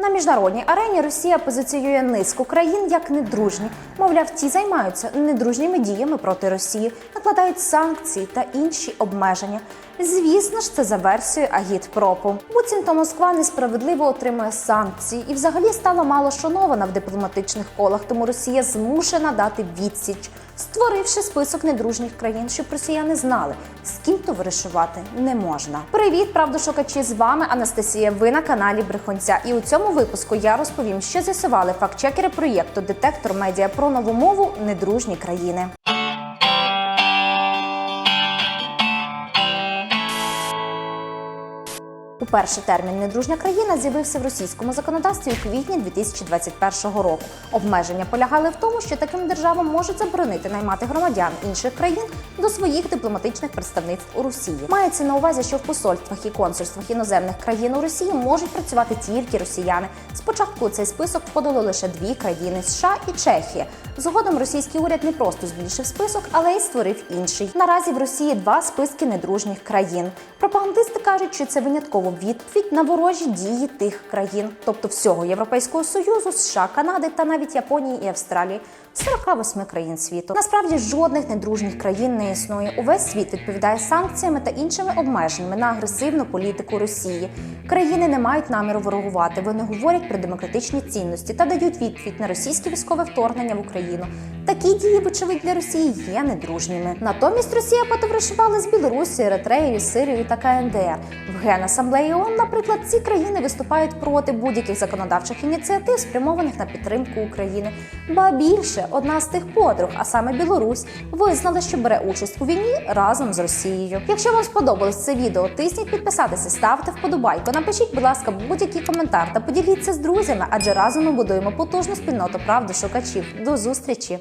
На міжнародній арені Росія позиціює низку країн як недружні. Мовляв, ті займаються недружніми діями проти Росії, накладають санкції та інші обмеження. Звісно ж, це за версією агітпропу. Буцімто Москва несправедливо отримує санкції і взагалі стала мало шанована в дипломатичних колах, тому Росія змушена дати відсіч, створивши список недружніх країн, щоб росіяни знали, з ким товаришувати не можна. Привіт, правдошукачі! З вами Анастасія. Ви на каналі Брехонця. І у цьому випуску я розповім, що з'ясували фактчекери проєкту Детектор Медіа про нову мову недружні країни. Уперше термін недружня країна з'явився в російському законодавстві у квітні 2021 року. Обмеження полягали в тому, що таким державам можуть заборонити наймати громадян інших країн до своїх дипломатичних представництв у Росії. Мається на увазі, що в посольствах і консульствах іноземних країн у Росії можуть працювати тільки росіяни. Спочатку цей список входило лише дві країни США і Чехія. Згодом російський уряд не просто збільшив список, але й створив інший. Наразі в Росії два списки недружніх країн. Пропагандисти кажуть, що це винятково відповідь на ворожі дії тих країн, тобто всього Європейського союзу, США, Канади та навіть Японії і Австралії. 48 країн світу. Насправді жодних недружніх країн не існує. Увесь світ відповідає санкціями та іншими обмеженнями на агресивну політику Росії. Країни не мають наміру ворогувати. Вони говорять про демократичні цінності та дають відповідь на російське військове вторгнення в Україну. Такі дії, вочевидь, для Росії є недружніми. Натомість Росія потоваришувала з Білорусією, Еретреєю, Сирією та КНДР. В Генасамблеї ООН, наприклад, ці країни виступають проти будь-яких законодавчих ініціатив, спрямованих на підтримку України. Ба більше одна з тих подруг, а саме Білорусь, визнала, що бере участь у війні разом з Росією. Якщо вам сподобалось це відео, тисніть підписатися, ставте вподобайку. Напишіть, будь ласка, будь-який коментар та поділіться з друзями, адже разом ми будуємо потужну спільноту правди шукачів. До зустрічі!